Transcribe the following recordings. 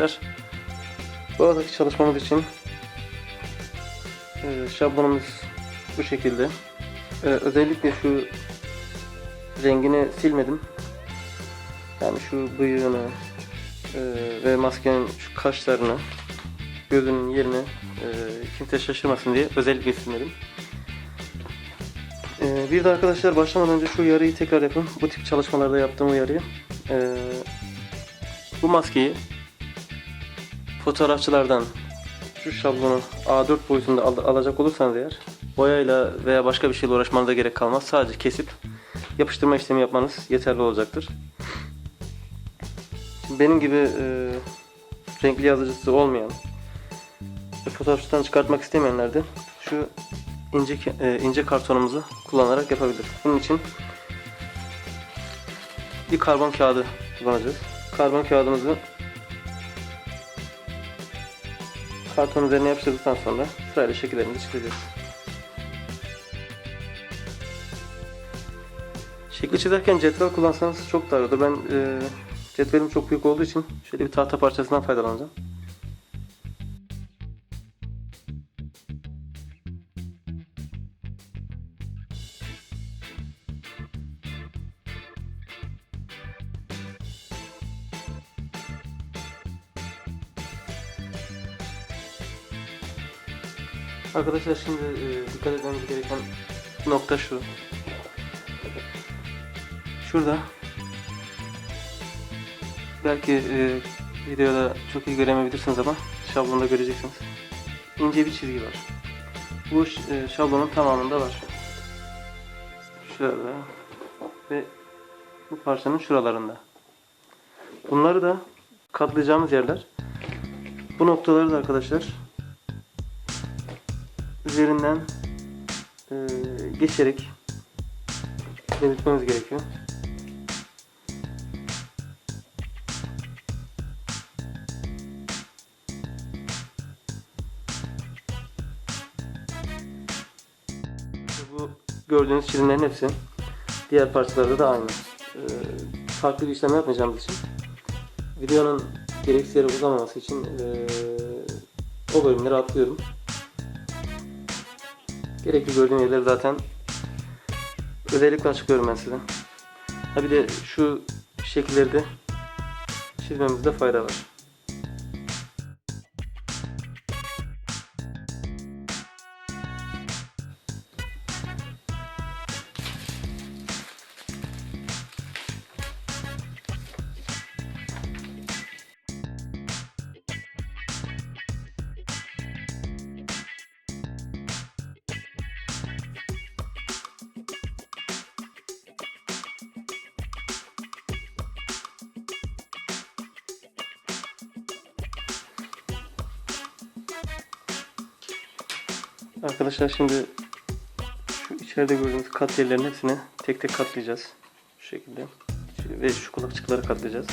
Arkadaşlar. Bu aradaki çalışmamız için e, şablonumuz bu şekilde. E, özellikle şu rengini silmedim. Yani şu bıyığını e, ve maskenin şu kaşlarını gözünün yerini kimse şaşırmasın diye özellikle silmedim. Bir de arkadaşlar başlamadan önce şu yarıyı tekrar yapın. Bu tip çalışmalarda yaptığım uyarıyı. Bu maskeyi fotoğrafçılardan şu şablonu A4 boyutunda al- alacak olursanız eğer boyayla veya başka bir şeyle uğraşmanıza gerek kalmaz. Sadece kesip yapıştırma işlemi yapmanız yeterli olacaktır. Şimdi benim gibi e, renkli yazıcısı olmayan ve fotoğrafçıdan çıkartmak istemeyenler de şu ince e, ince kartonumuzu kullanarak yapabilir. Bunun için bir karbon kağıdı kullanacağız. Karbon kağıdımızı karton üzerine yapıştırdıktan sonra sırayla şekillerimizi çizeceğiz. Şekli çizerken cetvel kullansanız çok daha iyi olur. Ben e, cetvelim çok büyük olduğu için şöyle bir tahta parçasından faydalanacağım. Arkadaşlar şimdi e, dikkat etmemiz gereken nokta şu. Şurada belki e, videoda çok iyi göremeyebilirsiniz ama şablonda göreceksiniz. İnce bir çizgi var. Bu e, şablonun tamamında var. Şurada ve bu parçanın şuralarında. Bunları da katlayacağımız yerler. Bu noktaları da arkadaşlar üzerinden e, geçerek belirtmemiz gerekiyor. Bu gördüğünüz çizimlerin hepsi diğer parçalarda da aynı. E, farklı bir işlem yapmayacağımız için videonun gereksiz yere uzamaması için e, o bölümleri atlıyorum. Gerekli gördüğüm yerleri zaten özellikle açıklıyorum ben size. Ha bir de şu şekilleri de çizmemizde fayda var. Arkadaşlar şimdi şu içeride gördüğünüz kat yerlerin hepsini tek tek katlayacağız. Şu şekilde. Ve şu kulakçıkları katlayacağız.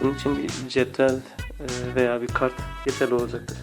Bunun için bir cetvel e, veya bir kart yeterli olacaktır.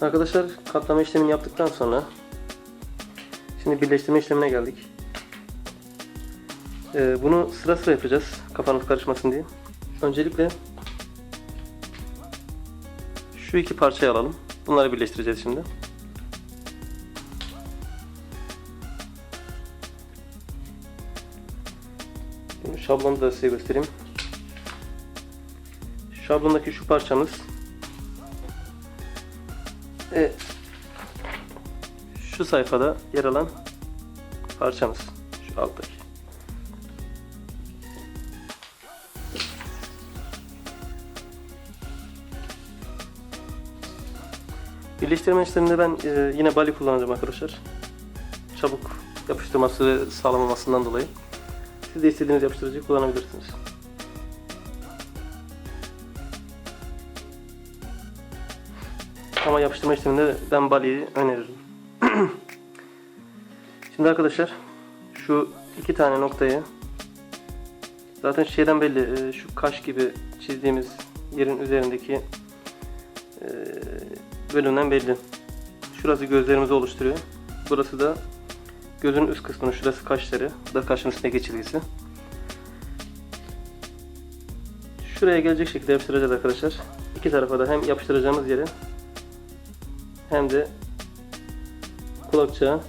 Arkadaşlar katlama işlemini yaptıktan sonra şimdi birleştirme işlemine geldik. Ee, bunu sıra sıra yapacağız kafanız karışmasın diye. Öncelikle şu iki parçayı alalım. Bunları birleştireceğiz şimdi. Şablonu da size göstereyim. Şablondaki şu parçamız şu sayfada yer alan parçamız. Şu alttaki. Birleştirme işleminde ben e, yine bali kullanacağım arkadaşlar. Çabuk yapıştırması ve sağlamamasından dolayı. Siz de istediğiniz yapıştırıcıyı kullanabilirsiniz. Ama yapıştırma işleminde ben baliyi öneririm. Şimdi arkadaşlar şu iki tane noktayı zaten şeyden belli e, şu kaş gibi çizdiğimiz yerin üzerindeki e, bölümden belli. Şurası gözlerimizi oluşturuyor. Burası da gözün üst kısmını, şurası kaşları. Bu da kaşın üstündeki çizgisi. Şuraya gelecek şekilde yapıştıracağız arkadaşlar. İki tarafa da hem yapıştıracağımız yere hem de kulakçığa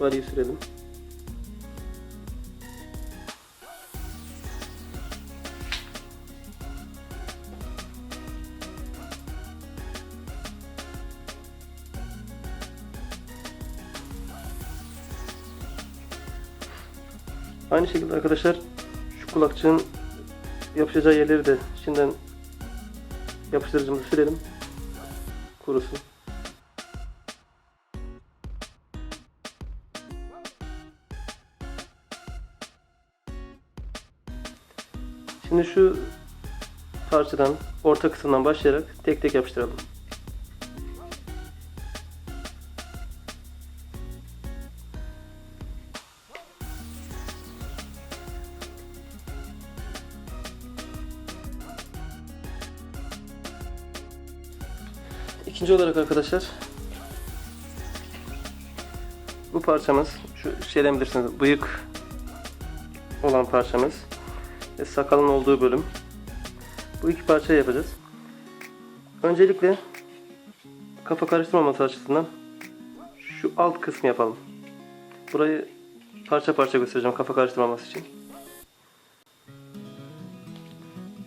variyi sürelim. Aynı şekilde arkadaşlar şu kulakçığın yapışacağı yerleri de şimdiden yapıştırıcımızı sürelim. Kurusun. Şu parçadan orta kısımdan başlayarak tek tek yapıştıralım. İkinci olarak arkadaşlar bu parçamız şu şeyden bilirsiniz bıyık olan parçamız ve sakalın olduğu bölüm. Bu iki parçayı yapacağız. Öncelikle kafa karıştırmaması açısından şu alt kısmı yapalım. Burayı parça parça göstereceğim kafa karıştırmaması için.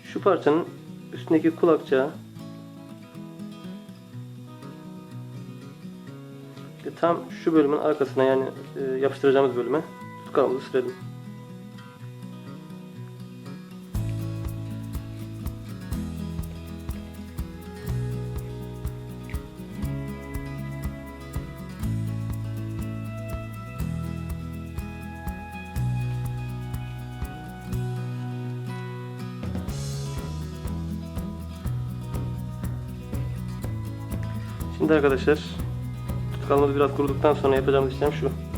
Şu parçanın üstündeki kulakçığa ve tam şu bölümün arkasına yani e, yapıştıracağımız bölüme tutkalımızı sürelim. Arkadaşlar tutkalımız biraz kuruduktan sonra yapacağımız işlem şu.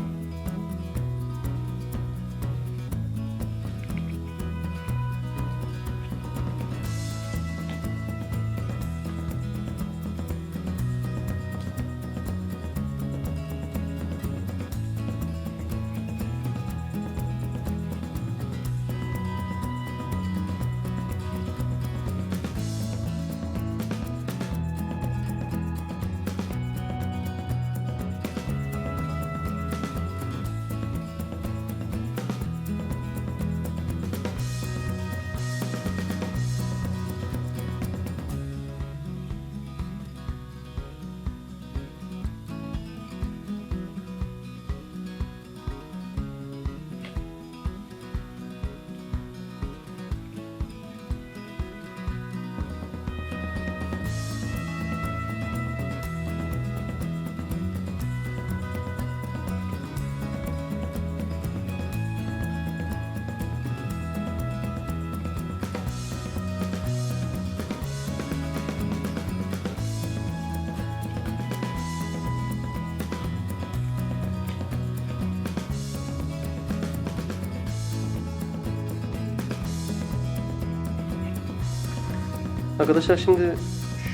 Arkadaşlar şimdi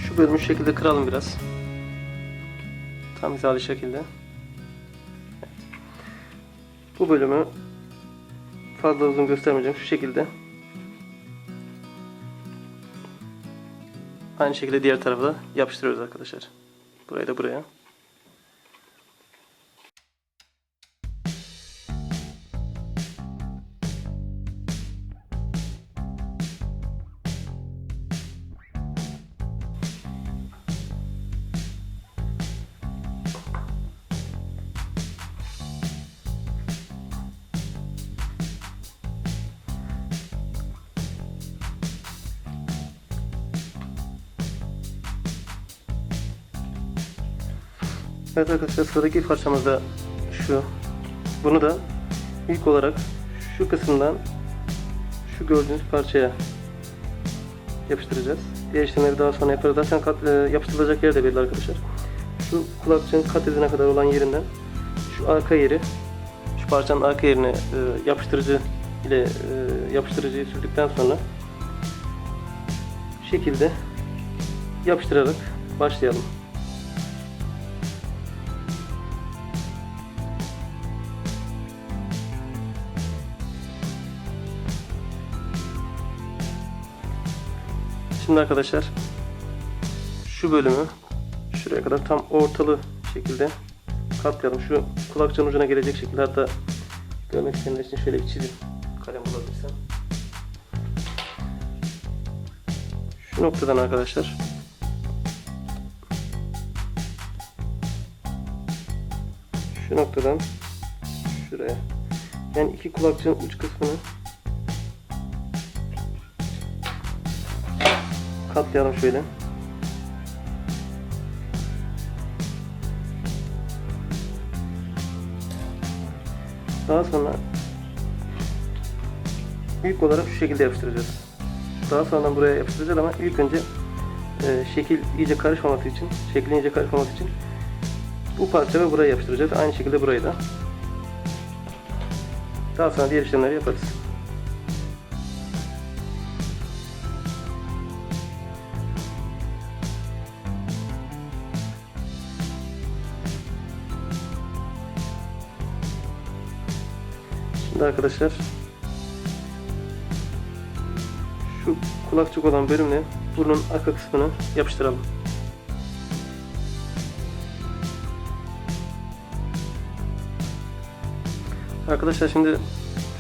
şu bölümü şu şekilde kıralım biraz. Tam hizalı şekilde. Bu bölümü fazla uzun göstermeyeceğim. Şu şekilde. Aynı şekilde diğer tarafa da yapıştırıyoruz arkadaşlar. Burayı da buraya. Evet arkadaşlar sıradaki parçamız da şu. Bunu da ilk olarak şu kısımdan şu gördüğünüz parçaya yapıştıracağız. Diğer işlemleri daha sonra yaparız. Zaten kat, e, yapıştırılacak yer de belli arkadaşlar. Şu kulakçığın kat edine kadar olan yerinden şu arka yeri şu parçanın arka yerine e, yapıştırıcı ile e, yapıştırıcıyı sürdükten sonra şekilde yapıştırarak başlayalım. Şimdi arkadaşlar şu bölümü şuraya kadar tam ortalı şekilde katlayalım. Şu kulakçanın ucuna gelecek şekilde hatta görmek isteyenler için şöyle bir çizim kalem bulabilirsem. Şu noktadan arkadaşlar şu noktadan şuraya yani iki kulakçığın uç kısmını katlayalım şöyle. Daha sonra ilk olarak şu şekilde yapıştıracağız. Daha sonra buraya yapıştıracağız ama ilk önce e, şekil iyice karışmaması için, şeklin iyice karışmaması için bu parça ve burayı yapıştıracağız. Aynı şekilde burayı da. Daha sonra diğer işlemleri yaparız. Şimdi arkadaşlar şu kulakçık olan bölümle burnun arka kısmını yapıştıralım. Arkadaşlar şimdi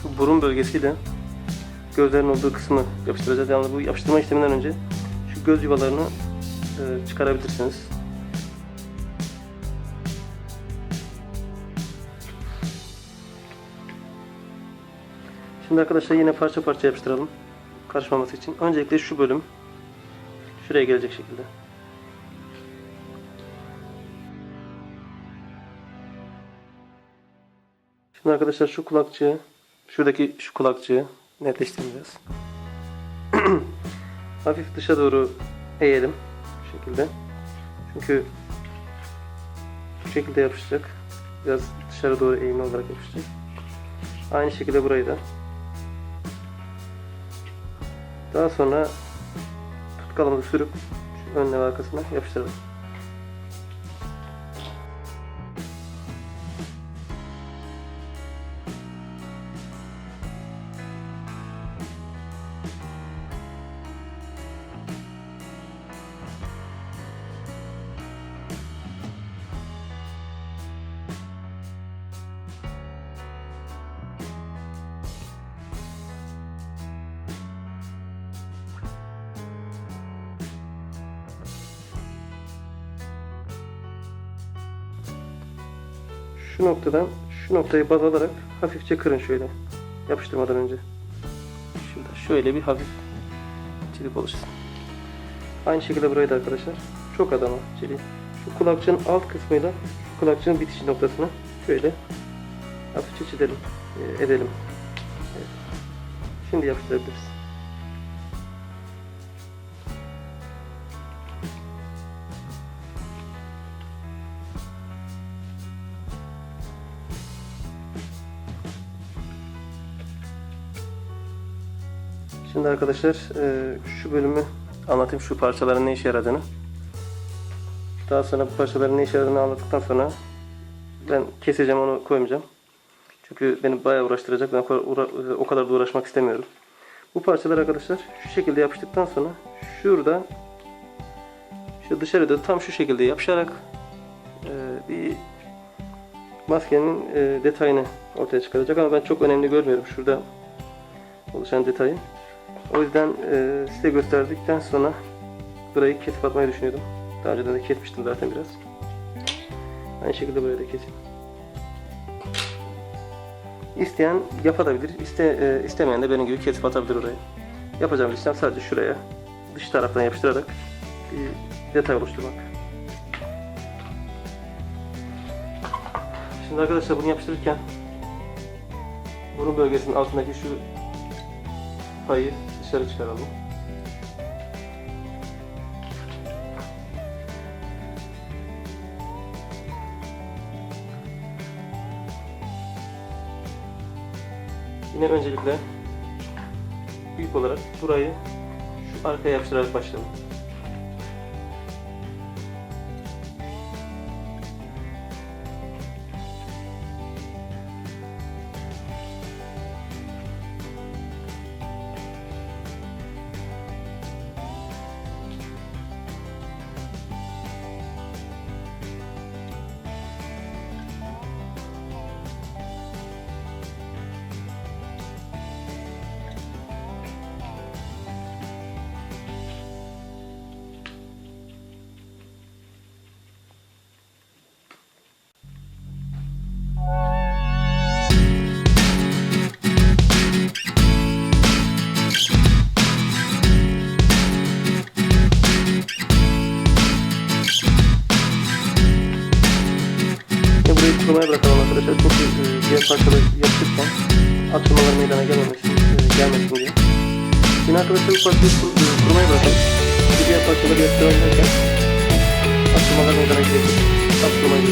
şu burun bölgesiyle gözlerin olduğu kısmı yapıştıracağız. Yani bu yapıştırma işleminden önce şu göz yuvalarını e, çıkarabilirsiniz. Şimdi arkadaşlar yine parça parça yapıştıralım. Karışmaması için. Öncelikle şu bölüm şuraya gelecek şekilde. Şimdi arkadaşlar şu kulakçığı, şuradaki şu kulakçığı netleştireceğiz. Hafif dışa doğru eğelim bu şekilde. Çünkü bu şekilde yapışacak. Biraz dışarı doğru eğimli olarak yapışacak. Aynı şekilde burayı da. Daha sonra tutkalımızı sürüp önüne ve arkasına yapıştıralım. Şu noktadan şu noktayı baz alarak hafifçe kırın şöyle. Yapıştırmadan önce. Şurada şöyle bir hafif çizik oluşsun. Aynı şekilde burayı da arkadaşlar. Çok adama çeliği. Şu kulakçığın alt kısmıyla şu kulakçığın bitiş noktasına şöyle hafifçe çizelim. e, edelim. Evet. Şimdi yapıştırabiliriz. Şimdi arkadaşlar e, şu bölümü anlatayım şu parçaların ne işe yaradığını. Daha sonra bu parçaların ne işe yaradığını anlattıktan sonra ben keseceğim onu koymayacağım. Çünkü beni bayağı uğraştıracak. Ben o kadar, kadar da uğraşmak istemiyorum. Bu parçalar arkadaşlar şu şekilde yapıştıktan sonra şurada şu dışarıda tam şu şekilde yapışarak e, bir maskenin e, detayını ortaya çıkaracak ama ben çok önemli görmüyorum şurada oluşan detayı. O yüzden e, size gösterdikten sonra burayı kesip atmayı düşünüyordum. Daha önceden de kesmiştim zaten biraz. Aynı şekilde burayı da keseyim. İsteyen yapabilir, iste, e, istemeyen de benim gibi kesip atabilir orayı. Yapacağım işlem sadece şuraya dış taraftan yapıştırarak bir detay oluşturmak. Şimdi arkadaşlar bunu yapıştırırken burun bölgesinin altındaki şu Payı dışarı çıkaralım. Yine öncelikle büyük olarak burayı şu arkaya yapıştırarak başlayalım. তাদেরকে সবসময়